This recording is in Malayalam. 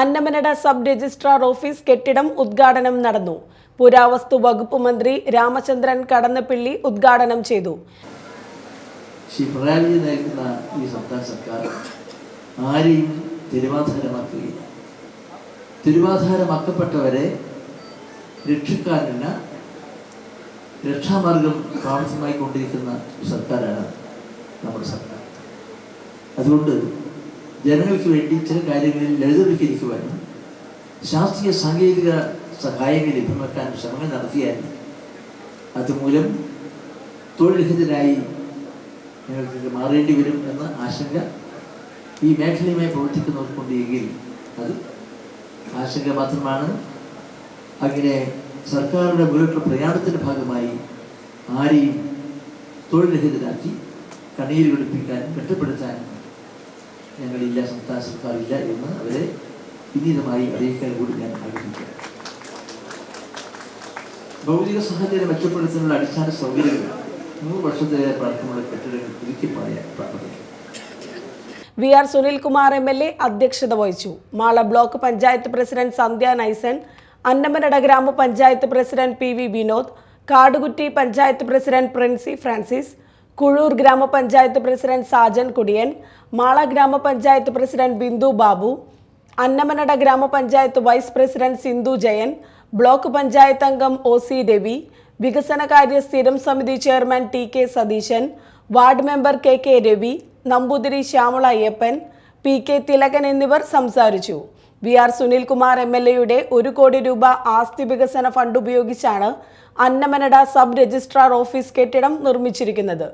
അന്നമനട സബ് രജിസ്ട്രാർ ഓഫീസ് കെട്ടിടം ഉദ്ഘാടനം നടന്നു. പുരാവസ്തു വകുപ്പ് മന്ത്രി രാമചന്ദ്രൻ കടന്നപ്പിള്ളി ഉദ്ഘാടനം ചെയ്തു. നയിക്കുന്ന ഈ സർക്കാർ തിരുവാധാരമാക്കപ്പെട്ടവരെ രക്ഷിക്കാനുള്ള രക്ഷാമാർഗം പ്രാവർത്തികമായി കൊണ്ടിരിക്കുന്ന സർക്കാരാണ് നമ്മുടെ സർക്കാർ. അതുകൊണ്ട് ജനങ്ങൾക്ക് വേണ്ടി ചില കാര്യങ്ങളിൽ ലളിതവൽക്കരിക്കുവാനും ശാസ്ത്രീയ സാങ്കേതിക സഹായങ്ങൾ ലഭ്യമാക്കാൻ ശ്രമങ്ങൾ നടത്തിയാൽ അതുമൂലം തൊഴിൽരഹിതരായി ഞങ്ങൾക്ക് മാറേണ്ടി വരും എന്ന ആശങ്ക ഈ മേഖലയുമായി പ്രവർത്തിക്കുന്നവർക്കുണ്ടെങ്കിൽ അത് ആശങ്ക മാത്രമാണ്. അങ്ങനെ സർക്കാരിന്റെ മുന്നോട്ടുള്ള പ്രയാണത്തിന്റെ ഭാഗമായി ആരെയും തൊഴിൽരഹിതരാക്കി കണ്ണീര് പിടിപ്പിക്കാനും കെട്ടപ്പെടുത്താനും ഞങ്ങളില്ല സംസ്ഥാന സർക്കാരില്ല എന്ന് അവരെ വിനീതമായി അറിയിക്കാൻ കൂടി ഞാൻ ആഗ്രഹിക്കുക ഭൗതിക സാഹചര്യം മെച്ചപ്പെടുത്തുന്നതിനുള്ള അടിസ്ഥാന സൗകര്യങ്ങൾ നൂറ് വർഷത്തെ പഴക്കമുള്ള കെട്ടിടങ്ങൾ പുതുക്കി പറയാൻ പ്രാർത്ഥിക്കും V R Sunilkumar M L A അധ്യക്ഷത വഹിച്ചു. Mala block panchayat president Sandhya Naisan Annamanada gram panchayat president P V Vinod Kadukutty panchayat president Princy Francis Kuzhur gram panchayat president Sajan കുടിയൻ Mala ഗ്രാമപഞ്ചായത്ത് president Bindu Babu Annamanada gram panchayat vice president Sindhu Jayan block panchayat അംഗം ഒ സി രവി വികസനകാര്യ സ്ഥിരം സമിതി chairman T K Satheesan ward member K K Ravi Namboothiri Shyamala Ayyappan P K Thilakan എന്നിവർ സംസാരിച്ചു. V R Sunilkumar M L എയുടെ ഒരു കോടി രൂപ ആസ്തി വികസന ഫണ്ട് ഉപയോഗിച്ചാണ് അന്നമനട സബ് രജിസ്ട്രാർ ഓഫീസ് കെട്ടിടം നിർമ്മിച്ചിരിക്കുന്നത്.